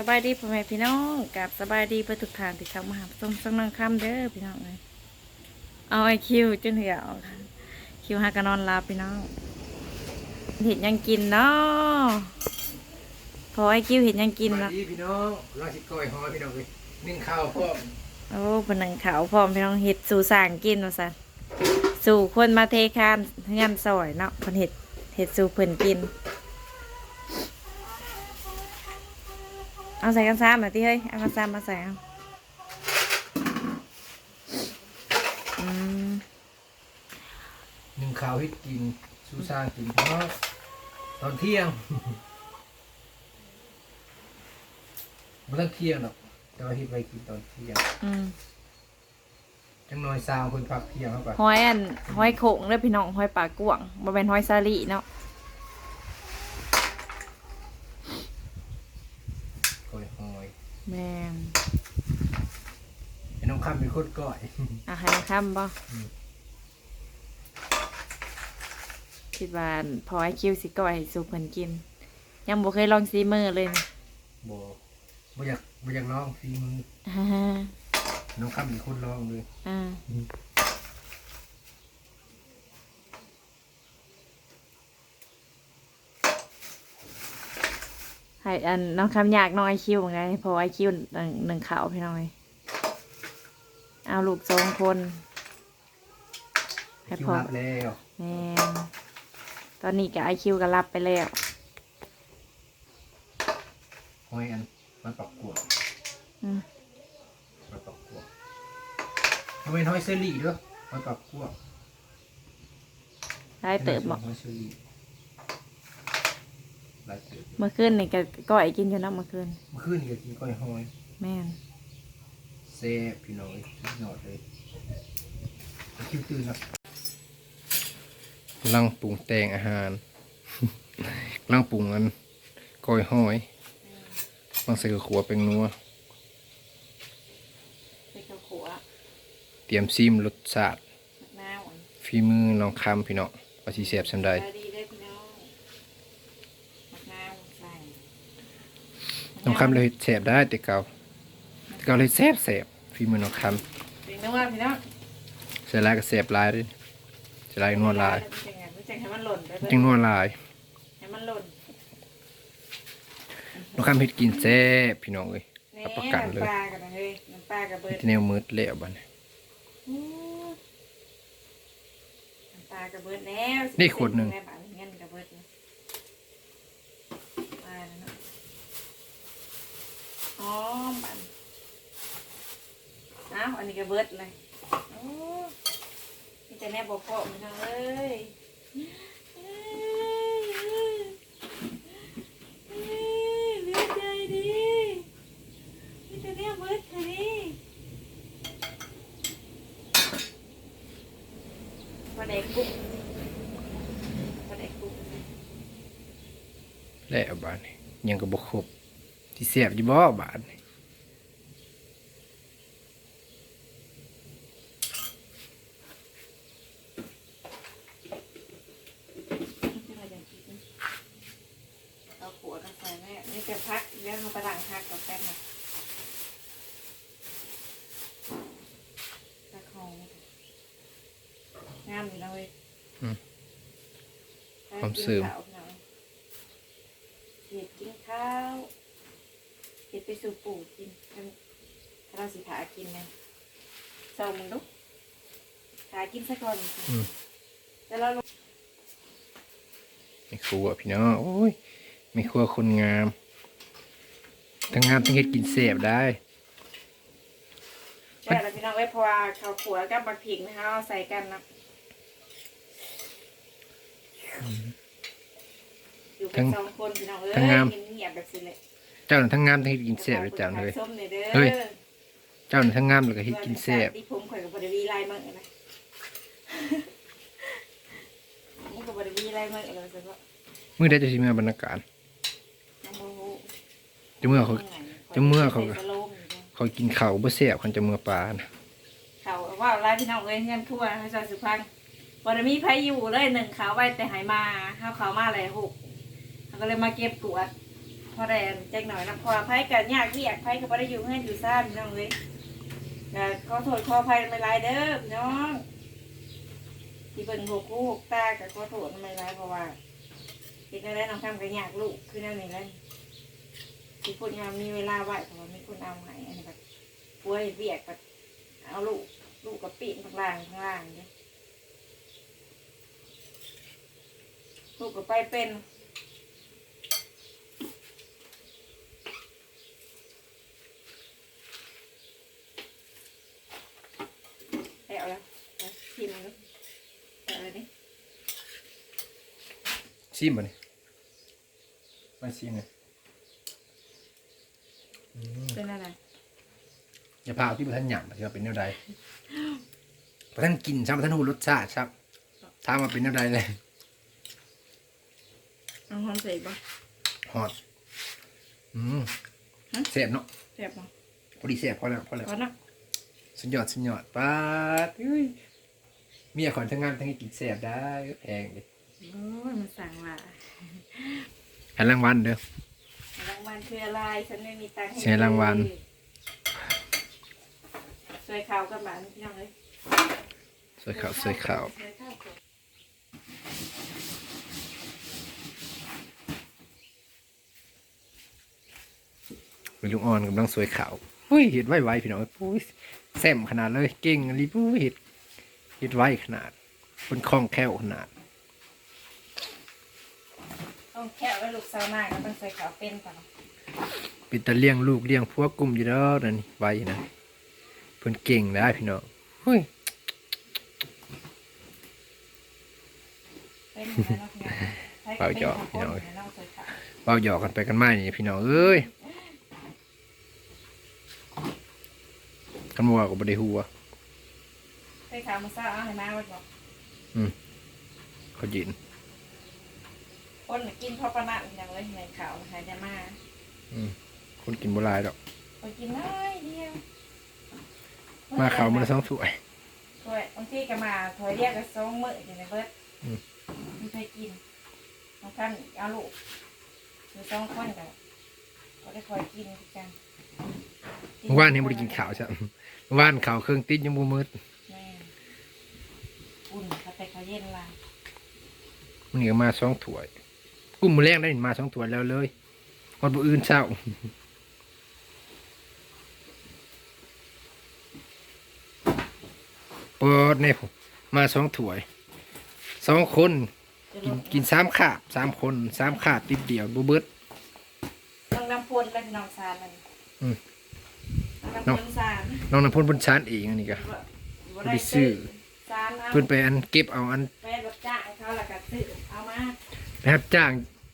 สบายดีพ่อแม่พี่น้องกับสบายดีเพื่อทุกทานที่เขามาหาส้มสังนังคำเด้อพี่น้องเลยเอาไอคิวจนเหี่ยวคิวหากะนอนลาพี่น้องเห็นยังกินเนาะพอไอคิวเห็นยังกินสวัเนะพี่น้องราชิก้อยหอยพี่น้องเลยนึ่งข้าวพร้อมโอ้ปนังขาวพร้อมพี่น้องเห็ดสู่สางกินว่าสันสู่คนมาเทคานย่ำซอยเนาะคนเห็ดเห็ดสู่เพิ่นกิน เอาใส่กันซ้ำหน่อยที่เฮ้ยเอากันซ้ำมาใส่เอาอืมนึ่งข้าวให้กินซูซานกินพี่น้องตอนเที่ยงไม่ต้องเที่ยงหรอกแต่ว่าที่ไปกินตอนเที่ยงอืมจังน้อยซาวคนพักเที่ยงเข้าไปหอยอันหอยโขงเด้อพี่น้องหอยปากกวางบ่เป็นหอยซาลีเนาะ ก้อยหอย แม่น ไอ้ น้องข้ามเป็นคนก้อยอาหารค่ำบ่อืมคิดว่าพอไอคิวสิก้อยให้สู่เพิ่นกิน ยังบ่เคยลองซีมือเลยนะบ่บ่อยากบ่อยากลองฝีมืออ่าน้องข้ามเป็นคนลองเลยอ่าให้อันน้องคำอยากน้องไอคิวไงพอไอคิวหนึ่งหนึ่งขาวพี่น้องเลย เอาลูกสองคนให้คิวพอรับแล้วแม่นตอนนี้กับไอคิวก็รับไปแล้วหอยอันมันปักกวดอืมมันปักกวดมันเป็นหอยเซรี่เด้อมันปักกวดได้เติบบอกหอยเซรี่หลายเติบเมื่อคืนนี่ก็ก้อยกินอยู่นะเมื่อคืนเมื่อคืนนี่ก็กินก้อยหอย แม่น แซ่บพี่น้องสุดยอดเลยคิวตื่นแล้วกำลังปรุงแต่งอาหารกำลังปรุงอันก้อยหอยบางใส่กระขัวเป็นนัวเป็นข้าวขัวเตรียมซิมรสชาติมักนาวฝีมือน้องคำพี่น้องว่าสิแซ่บสำใดสวัสดีเด้อพี่น้องมักนาวใส่น้องคำเลยแซ่บได้แต่เก่าแต่เก่าเลยแซ่บแซ่บฝีมือน้องคเป็นนัวพี่น้องำใส่หลายก็แซ่บหลายเด้วยใส่หลายก็นัวหลายรู้จักไงรู้จักให้มันหล่นไปเบิ่จังนัวหลายให้มันหล่นน้องคำเฮ็ดกินแซ่บพี่น้องเอ้ย นี่รับประกันเลย น้ำปลากันนะเฮ้ยน้ำปลากับเบิร์ดที่แนวมืดแล้วบัดนี้อื้อน้ำปลากับเบิร์ดแล้วนี่ขวดหนึ่งแม่บ้านเงินกับเบิร์ดนะปลาแล้วเนาะอ๋อบัน อ้าวอันนี้กับเบิดเลยโอ้มีแต่แม่บอกพ่อมันเอ้ยเอ้ยเอ้ยเหลือใจดีมีแต่แม่เบิดค่นี่ปลาแดกกุ้งปลาแดกกุ้งแล้วบาดนี้ยังก็บ่ครบที่แซ่บอยู่บ่บาดนี้ เอาขัวกันใส่แม่นี่ จะพักเรื่องเขาไปล้างพักกับแป๊บนึงตะคองงามอยู่นะเว้ยความซึม เห็ดกินข้าวเห็ดไปสู่ปู่กินกันถ้าเราสิขากินนะส่งมึงดูขากินซะก่อนอืม แล้วเราลงไม่ครัวพี่น้องโอ้ยไม่ครัวคนงาม ทั้งงามทั้งเฮ็ดกินแซ่บได้ใช่แล้วพี่น้องไว้ยเพราะว่าข้าวขัวกับบักผิกนะคะเอาใส่กันนะอยู่กันสองคนพี่น้องเอ้ยทั้งงามเงียบๆแบบสิเลยเจ้าน่ะทั้งงามทั้งเฮ็ดกินแซ่บเลยเจ้าเลยส้มนี่เด้อเฮ้ย เจ้าน่ะทั้งงามแล้วก็เฮ็ดกินแซ่บที่ผมข่อยกับบริวีไล่มั่งนะผมกับบริวีไล่มั่งเลยสิว่ามื้อใดจะสิมาบรรณาการน้องโมโห จะเมื่อเขาจะเมื่อเขาใส่สโลมอยู่เด้อเขากินข้าวบ่แซ่บเขาจะเมื่อปลานะเขาว่าไล่พี่น้องเอ้ยเงี้ยทั่วให้จอยสุพรรณบริมีไผอยู่เลยหนึ่งเขาไว้แต่หายมาข้าวเขามาอะไรหกเขาก็เลยมาเก็บกวดพอแดนจักหน่อยนะพอไพ่กันยากที่อยากไพ่ก็บ่ได้อยู่เงื่อนอยู่ซ่านพี่น้องเลยก็ขอโทษขออภัยไม่ไรเด้อพี่น้องที่เบิ่งหกคู่หกตาก็ขอโทษไม่ไรเพราะว่าที่ได้น้องคำก็อยากลูกคือนั่นนี่แหละ ที่คนงามมีเวลาไหวเพราะว่ามีคนเอาให้อันนี้แบบป่วยเบียกแบบเอาลูกลูกกับปีนข้างล่างข้างล่างเนี่ยลูกก็ไปเป็นเอาแล้วชิมดูเอาเลยดิชิมบ่นี่มาชิมเลยอืม เป็นอะไร อย่าพาเอาที่ประทันหยำที่ว่าเป็นแนวใดประทันกินซ้ำประทันหูรสชาติครับถามมาเป็นแนวใดเลยเอาหอมใส่บ่ฮอตอืมฮะแซ่บเนาะแซ่บบ่พอดีแซ่บพอแล้วพอแล้วพอเนาะสุดยอดสุดยอดป้าดเอ้ยเมียขอนทั้งงานทั้งให้กินแซ่บได้แพงดิโอ้ยมันสั่งว่าให้รางวัลเด้อรางวัลคืออะไรฉันไม่มีตังค์ให้ใช้รางวัล ช่วยข่าวกันบ้านพี่น้องเลยสวยข่าวสวยข่าวช่วยข้าวก่อนมีลุงอ่อนกำลังสวยข่าวอุ้ยเห็ดไวไวๆพี่น้องปุ้ยแซ่บขนาดเลยเก่งรีปุ้ยเห็ดเห็ดไวขนาดคนคล่องแคล่วขนาดต้องแค่ไว้ลูกสาวหน้าก็ต้องใส่ข่าวเป็นก่อนเนาะเป็นตะเลี้ยงลูกเลี้ยงพวกกลุ่มอยู่แล้วนั่นนี่ไวนะเพิ่นเก่งได้พี่น้องอุ้ยเป็นเหมือนเนาะพี่น้องให้เปล่าหยอกเป็นพี่น้องคนเนาะใส่ข่าวเว้าหยอกกันไปกันมานี่พี่น้องเอ้ยกันมัวก็บ่ได้ฮู้ว่าใส่ข่าวมาซ่าเอาให้มาไว้บอกเขายินคนน่ะกินพอประมาณอย่างเลยในข่าวใครจะมาคนกินบ่หลายดอกไปกินน้อยเดียว มาเขาวมันละสองถ้วยถ้วยบางทีก็มาถอยเรียกก็สองมื้ออย่างในเบิดอืมไม่เคยกินบางท่านเอาลูกหรือสองคนก็ก็ได้คอยกินกันเมื่อวานนี้บ่ได้กินข้าวใช่เมื่อวานข้าวเครื่องติดยังบ่มืดแม่อุ่นเขาแต่เขาเย็นละมันนี่ก็มาสองถ้วยกุ้มมื้อแรงได้มาสองถ้วยแล้วเลยฮอดบ่อื่นเช้า เปิดเนี่ยมาสองถ้วยสองคนจะกิลนดกินสามขาบสามคนสามขาบติดเดียวบ่เบิดน้องน้ำพลและน้องสารนั่นอืมน้องน้ำพลสารน้องน้ำพ่นบนชานเองอันนี้ก็บ่บ่ได้ซื้อสารเอาเพิ่นไปอันเก็บเอาอันไปรับจ้างเขาแล้วก็ซื้อเอามาไปรับจ้าง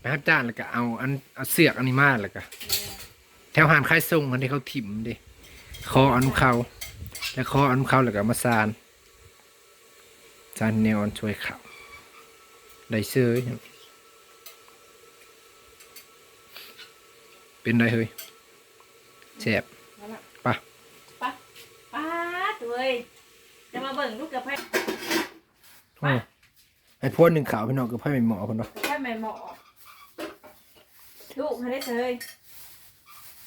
ไปรับจ้างแล้วก็เอาอันเอาเสือกอันนี้มาแล้วก็แม่แถวหานคายส่งอันที่เขาถิ่มเดิคออันเขาแล้วคออันเขาแล้วก็มาซาน ซานแนวอันช่วยเขาได้เสื้อเนี่ยเป็นไรเฮ้ยแซ่บนั่นล่ะไปะปะป้าดเว้ยจะมาเบิ่งลูกกับไพ่โอ้ไอ้พวกหนึ่งขาวพี่น้องก็ไพ่เป็นหมอคนเนาะแค่ไม่เหมาะลูกให้ได้เฉย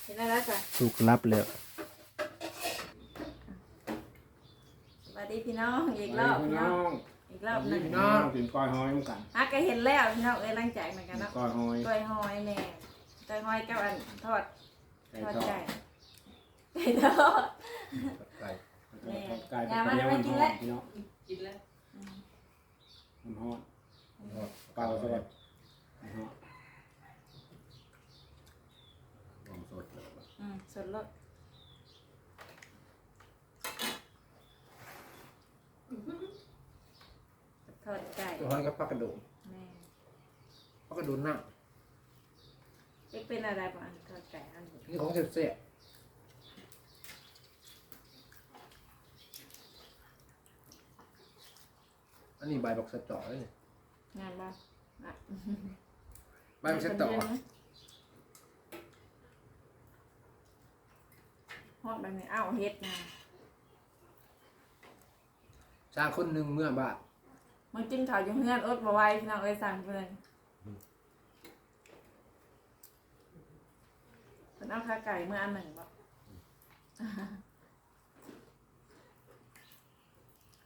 เห็นอะไรจ้ะถูกรับแล้ว สวัส ดีพี่น้องอีกรอบพี่น้อง อีกรอบหนึ่งพี่น้องกินก้อยหอยเหมือนกันฮักก็เห็นแล้วพี่น้องเอ้ยร่างใจเหมือนกันเนาะก้อยหอยก้อยหอยแม่ก้อยหอยกับอันทอดไก่ทอดทอไก่ดไก่ทอดไก่ไก่เป็นเดียวมันหอมพี่น้องกินแล้วมันหอมเปล่าสดมันหอมอืมสดรสทอดไก่ ตัวห้อยก็ปลากระโดดแม่ปลากระโดดหน้าเอ๊ะเป็นอะไรบ้างทอดไก่อันนี้นี่ของเสียอันนี้ใบบอกสตอเลยงานบ้างอะใบบอกสตอฮอดแบบนี้อ้าวเฮ็ดนะ สร้างคนหนึ่งเมื่อบาท มันกินข้าวอยู่เฮือนอดบ่ไหวพี่น้องเอ้ยสั่งเพิ่นน้ำขาไก่เมื่ออันหนึ่งบ่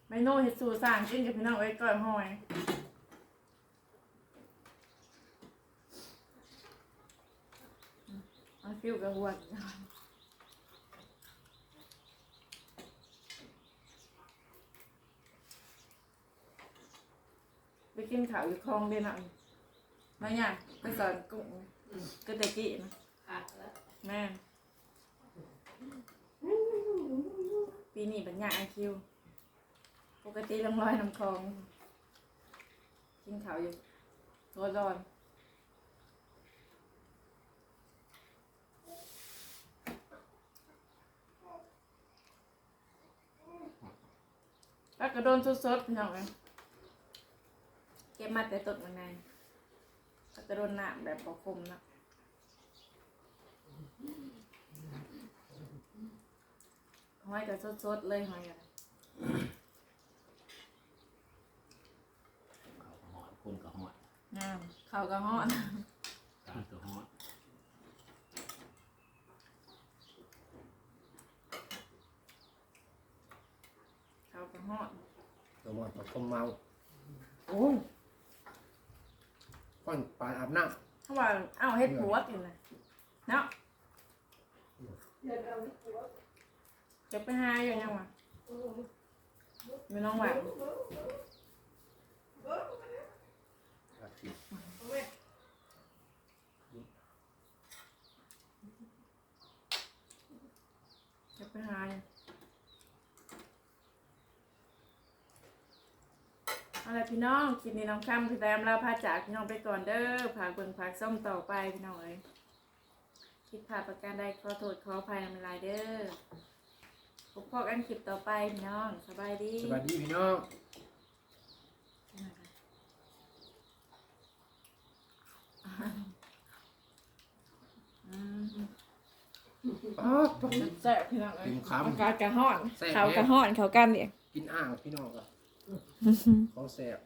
เมนูเห็ดสูตรสั่งกินกับพี่น้องไว้ก่อยหอยเอาฟิวกับหัว ไปกินข้าวอยู่คลองเด่นอะมาเนี่ยไปสอนกุ้งก็ตะกี้นะแม่นปีนี้เป็นยาไอคิว ปกติลงรอยน้ำคลอง กินข้าวอยู่ร้อนร้อนแล้วกระโดนสดๆพี่น้องเลย เก็บมาแต่ตดมันไงแล้วกระโดนน้ำแบบบอคมนะหอยกับสดๆเลยหอยกับเขาก็หอดคนก็หอดน้ำข้าวกระห้อนการก็หอดข้าวกระห้อนตัวมันปลาคมเมา โอ้ย ก่อนไปอาบน้เขาว่าเอาเฮ็ดผัวกินเลยเนาะจะไปหาอย่างยังวะไม่น้องหวานำอาทิตย์ จะไปหาอย่างเอาล่ะไรพี่น้องคลิปนี้น้องคำพี่แตมเราพาจากพี่น้องไปก่อนเด้อผากเบิ่งผากส้มต่อไปพี่น้องเอ้ยคิดผ่าดประการใดขอโทษขออภัยในเวลายเด้อพบพอกันคลิปต่อไปพี่น้องสบายดี สวัสดีพี่น้องอืมอ้าวต้องแซ่บพี่น้องเอ้ยกินคำอากาศกระห้อนแซ่บเขากระห้อนเขากันเนี่ย กินอ่างพี่น้องอะ ของแสบ